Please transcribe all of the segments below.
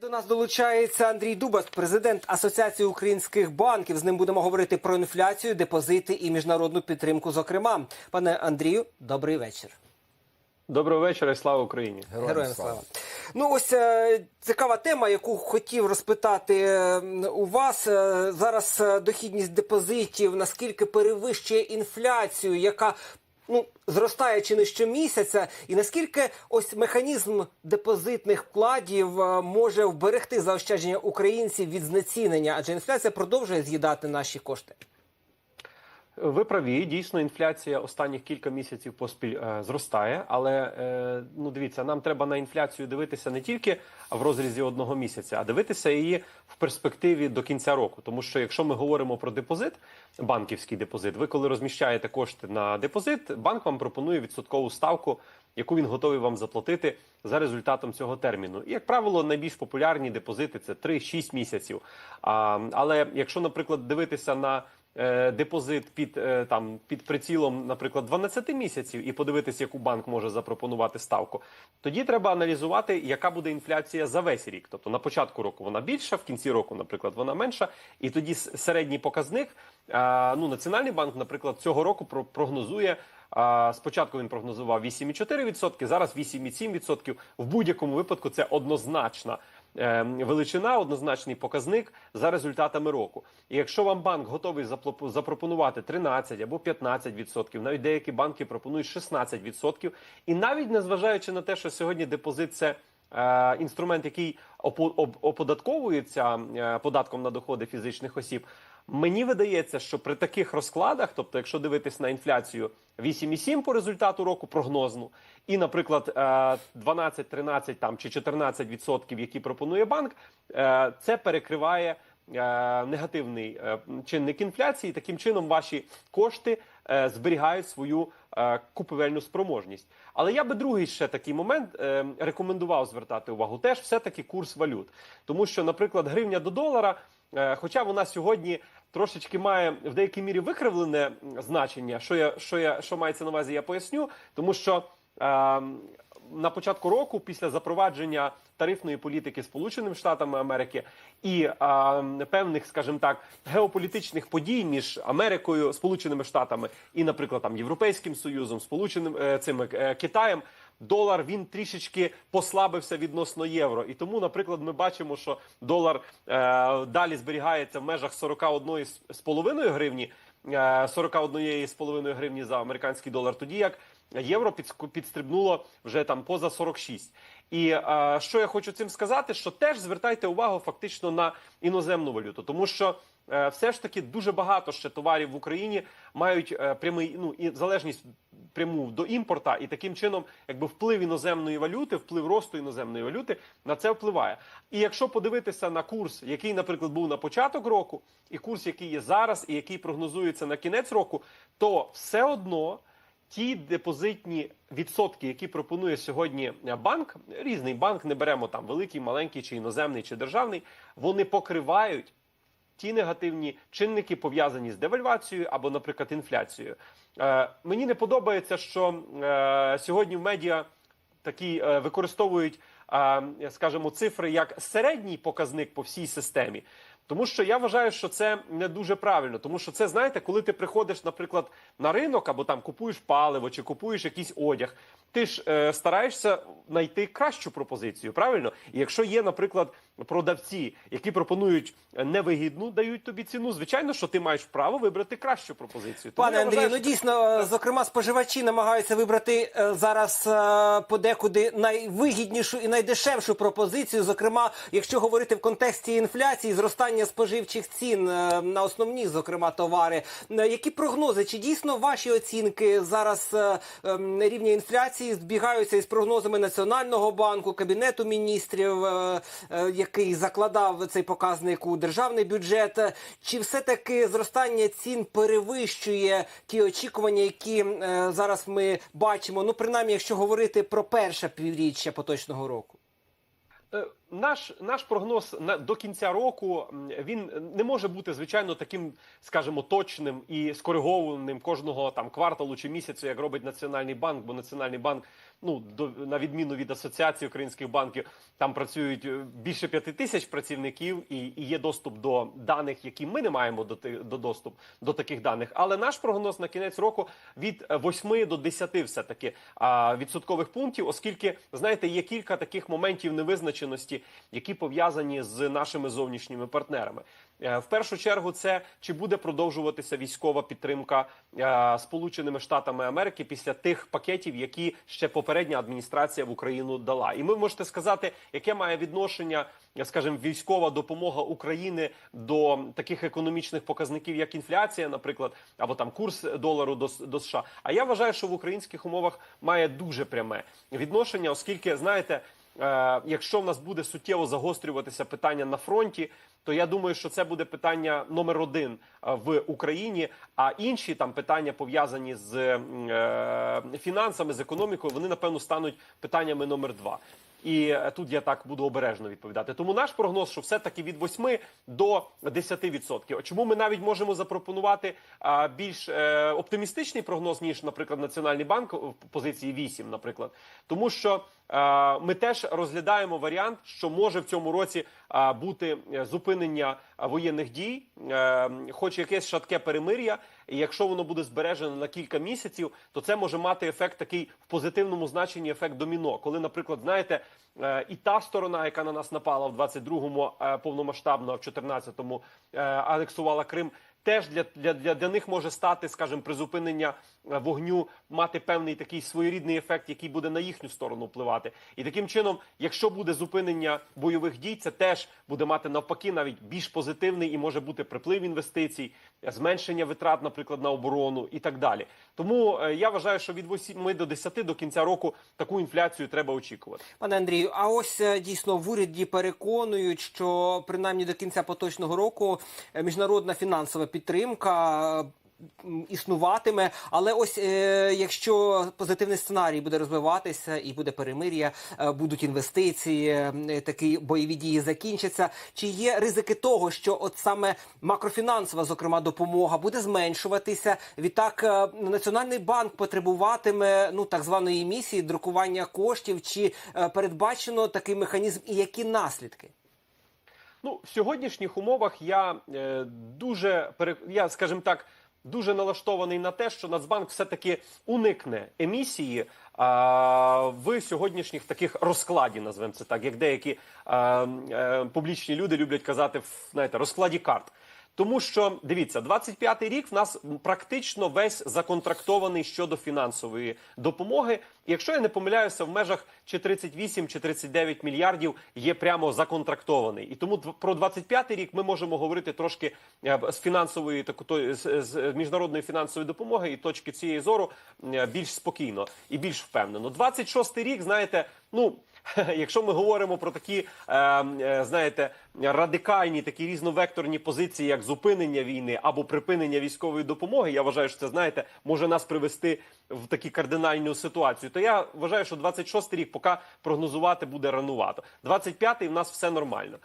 До нас долучається Андрій Дубас, президент Асоціації українських банків. З ним будемо говорити про інфляцію, депозити і міжнародну підтримку. Зокрема, пане Андрію, добрий вечір. Доброго вечора і слава Україні. Героям слава. Ну ось е, цікава тема, яку хотів розпитати е, у вас. Е, зараз дохідність депозитів наскільки перевищує інфляцію, яка ну зростає чи не щомісяця, і наскільки ось механізм депозитних вкладів е, може вберегти заощадження українців від знецінення, адже інфляція продовжує з'їдати наші кошти. Ви праві, дійсно, інфляція останніх кілька місяців поспіль е, зростає, але е, ну дивіться, нам треба на інфляцію дивитися не тільки в розрізі одного місяця, а дивитися її в перспективі до кінця року. Тому що якщо ми говоримо про депозит, банківський депозит, ви коли розміщаєте кошти на депозит, банк вам пропонує відсоткову ставку, яку він готовий вам заплатити за результатом цього терміну. І як правило, найбільш популярні депозити це 3-6 місяців. А, але якщо, наприклад, дивитися на депозит під е, там під прицілом, наприклад, 12 місяців, і подивитися, яку банк може запропонувати ставку, тоді треба аналізувати, яка буде інфляція за весь рік. Тобто на початку року вона більша, в кінці року, наприклад, вона менша, і тоді середній показник. е, ну, Національний банк, наприклад, цього року про- прогнозує. Спочатку він прогнозував 8,4%, зараз 8,7%. В будь-якому випадку це однозначна е, величина, однозначний показник за результатами року. І якщо вам банк готовий запропонувати 13 або 15%, навіть деякі банки пропонують 16%, і навіть незважаючи на те, що сьогодні депозит це е, інструмент, який опо- оподатковується е, податком на доходи фізичних осіб. Мені видається, що при таких розкладах, тобто, якщо дивитись на інфляцію 8,7 по результату року прогнозну, і, наприклад, е, 12, 13 там чи 14 відсотків, які пропонує банк, е, це перекриває е, негативний е, чинник інфляції. Таким чином, ваші кошти е, зберігають свою е, купівельну спроможність. Але я би другий ще такий момент е, рекомендував звертати увагу. Теж все таки курс валют, тому що, наприклад, гривня до долара. Е, Хоча вона сьогодні трошечки має в деякій мірі викривлене значення, що я що я що мається на увазі, я поясню, тому що е, на початку року, після запровадження тарифної політики Сполученими Штатами Америки і е, певних, скажімо так, геополітичних подій між Америкою, Сполученими Штатами і, наприклад, там Європейським Союзом, Сполученим е, цим е, Китаєм. Долар він трішечки послабився відносно євро, і тому, наприклад, ми бачимо, що долар е, далі зберігається в межах 41,5 гривні, е, 41,5 гривні за американський долар. Тоді як євро підстрибнуло вже там поза 46. І е, що я хочу цим сказати, що теж звертайте увагу фактично на іноземну валюту, тому що е, все ж таки дуже багато ще товарів в Україні мають е, прямий ну і залежність пряму до імпорта, і таким чином, якби вплив іноземної валюти, вплив росту іноземної валюти на це впливає. І якщо подивитися на курс, який, наприклад, був на початок року, і курс, який є зараз, і який прогнозується на кінець року, то все одно. Ті депозитні відсотки, які пропонує сьогодні банк, різний банк, не беремо там великий, маленький, чи іноземний, чи державний, вони покривають ті негативні чинники пов'язані з девальвацією або, наприклад, інфляцією. Е, мені не подобається, що е, сьогодні в медіа такі е, використовують, е, скажімо, цифри як середній показник по всій системі. Тому що я вважаю, що це не дуже правильно, тому що це знаєте, коли ти приходиш, наприклад, на ринок або там купуєш паливо чи купуєш якийсь одяг, ти ж е, стараєшся знайти кращу пропозицію, правильно? І якщо є, наприклад, продавці, які пропонують невигідну, дають тобі ціну, звичайно, що ти маєш право вибрати кращу пропозицію. Тому Пане Андрію, ну дійсно, е, зокрема, споживачі намагаються вибрати е, зараз е, подекуди найвигіднішу і найдешевшу пропозицію. Зокрема, якщо говорити в контексті інфляції, зростання споживчих цін е, на основні, зокрема, товари. Е, Які прогнози? Чи дійсно ваші оцінки зараз е, ем, рівня інфляції збігаються із прогнозами Національного банку, Кабінету міністрів, е, е, який закладав цей показник у державний бюджет? Чи все-таки зростання цін перевищує ті очікування, які е, зараз ми бачимо? Ну, принаймні, якщо говорити про перше півріччя поточного року. Е, наш, наш прогноз на до кінця року він не може бути звичайно таким, скажімо, точним і скоригованим кожного там кварталу чи місяцю, як робить Національний банк, бо Національний банк, ну до на відміну від асоціації українських банків, там працюють е, більше п'яти тисяч працівників, і, і є доступ до даних, які ми не маємо до, до доступ до таких даних. Але наш прогноз на кінець року від е, 8 до 10 все таки відсоткових пунктів, оскільки знаєте, є кілька таких моментів невизначеності, які пов'язані з нашими зовнішніми партнерами. Е, В першу чергу, це чи буде продовжуватися військова підтримка е, Сполученими Штатами Америки після тих пакетів, які ще попередня адміністрація в Україну дала. І ви можете сказати, яке має відношення, скажімо, військова допомога України до таких економічних показників, як інфляція, наприклад, або там курс долару до, до США. А я вважаю, що в українських умовах має дуже пряме відношення, оскільки знаєте. Е, якщо в нас буде суттєво загострюватися питання на фронті, то я думаю, що це буде питання номер один е, в Україні. А інші там питання пов'язані з е, фінансами, з економікою, вони напевно стануть питаннями номер два. І е, тут я так буду обережно відповідати. Тому наш прогноз, що все-таки від 8 до 10%. Чому ми навіть можемо запропонувати більш е, оптимістичний прогноз, ніж, наприклад, Національний банк в позиції 8, наприклад, тому що е, ми теж розглядаємо варіант, що може в цьому році бути е, зупинення а, воєнних дій, е, хоч якесь шатке перемир'я. І якщо воно буде збережено на кілька місяців, то це може мати ефект такий в позитивному значенні ефект доміно. Коли, наприклад, знаєте, е, і та сторона, яка на нас напала в 22-му е, повномасштабно, а в 14-му е, анексувала Крим. Теж для, для, для, для них може стати, скажімо, призупинення е, вогню мати певний такий своєрідний ефект, який буде на їхню сторону впливати. І таким чином, якщо буде зупинення бойових дій, це теж буде мати навпаки навіть більш позитивний і може бути приплив інвестицій, е, зменшення витрат, наприклад, на оборону і так далі. Тому е, я вважаю, що від 8 до 10 до кінця року таку інфляцію треба очікувати. Пане Андрію, а ось дійсно в уряді переконують, що принаймні до кінця поточного року міжнародна фінансова підтримка. Існуватиме, але ось е, якщо позитивний сценарій буде розвиватися і буде перемир'я, е, будуть інвестиції, е, такі бойові дії закінчаться. Чи є ризики того, що от саме макрофінансова, зокрема, допомога буде зменшуватися? Відтак е, Національний банк потребуватиме ну так званої місії друкування коштів, чи е, передбачено такий механізм, і які наслідки? Ну, в сьогоднішніх умовах я е, дуже я, скажімо так, дуже налаштований на те, що Нацбанк все-таки уникне емісії в сьогоднішніх таких розкладі, назвемо це так, як деякі е, е, публічні люди люблять казати в знаєте, розкладі карт. Тому що дивіться, 25-й рік в нас практично весь законтрактований щодо фінансової допомоги. Якщо я не помиляюся, в межах чи 38, чи 39 мільярдів є прямо законтрактований. І тому про 25-й рік ми можемо говорити трошки е, з фінансової такої з міжнародної фінансової допомоги і точки цієї зору е, більш спокійно і більш впевнено. 26-й рік, знаєте, ну. Якщо ми говоримо про такі, е, е, знаєте, радикальні такі різновекторні позиції, як зупинення війни або припинення військової допомоги, я вважаю, що це знаєте, може нас привести в такі кардинальну ситуацію. То я вважаю, що 26-й рік поки прогнозувати буде ранувато. 25-й в нас все нормально.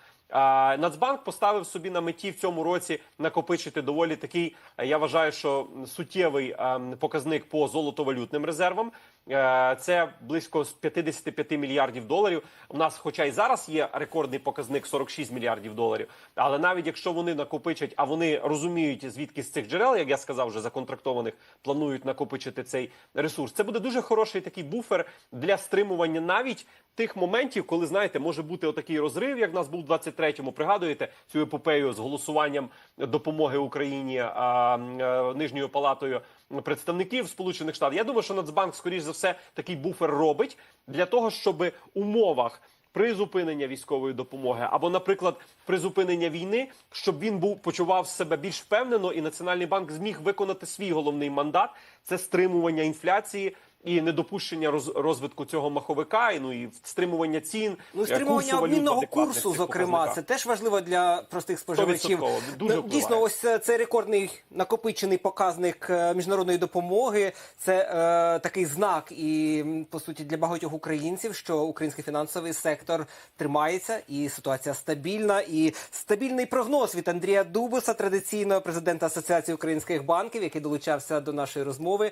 Нацбанк поставив собі на меті в цьому році накопичити доволі такий, я вважаю, що суттєвий е, показник по золотовалютним резервам. Е, Це близько з 55 мільярдів доларів. У нас, хоча й зараз є рекордний показник 46 мільярдів доларів. Але навіть якщо вони накопичать, а вони розуміють звідки з цих джерел, як я сказав, вже законтрактованих, планують накопичити цей ресурс. Це буде дуже хороший такий буфер для стримування навіть тих моментів, коли знаєте, може бути отакий розрив, як в нас був в 23-му. Пригадуєте цю епопею з голосуванням допомоги Україні а, м, е, нижньою палатою представників Сполучених Штатів. Я думаю, що Нацбанк, скоріш за все, такий буфер робить для того, щоб умовах. Призупинення військової допомоги або, наприклад, призупинення війни, щоб він був почував себе більш впевнено, і Національний банк зміг виконати свій головний мандат це стримування інфляції і недопущення роз- розвитку цього маховика, і ну і стримування цін, Ну, стримування курсу обмінного курсу, зокрема, це теж важливо для простих споживачів. дуже Ну, Дійсно, ось е, цей рекордний накопичений показник е, міжнародної допомоги. Це е, такий знак, і по суті для багатьох українців, що український фінансовий сектор тримається, і ситуація стабільна. І стабільний прогноз від Андрія Дубуса, традиційного президента Асоціації українських банків, який долучався до нашої розмови.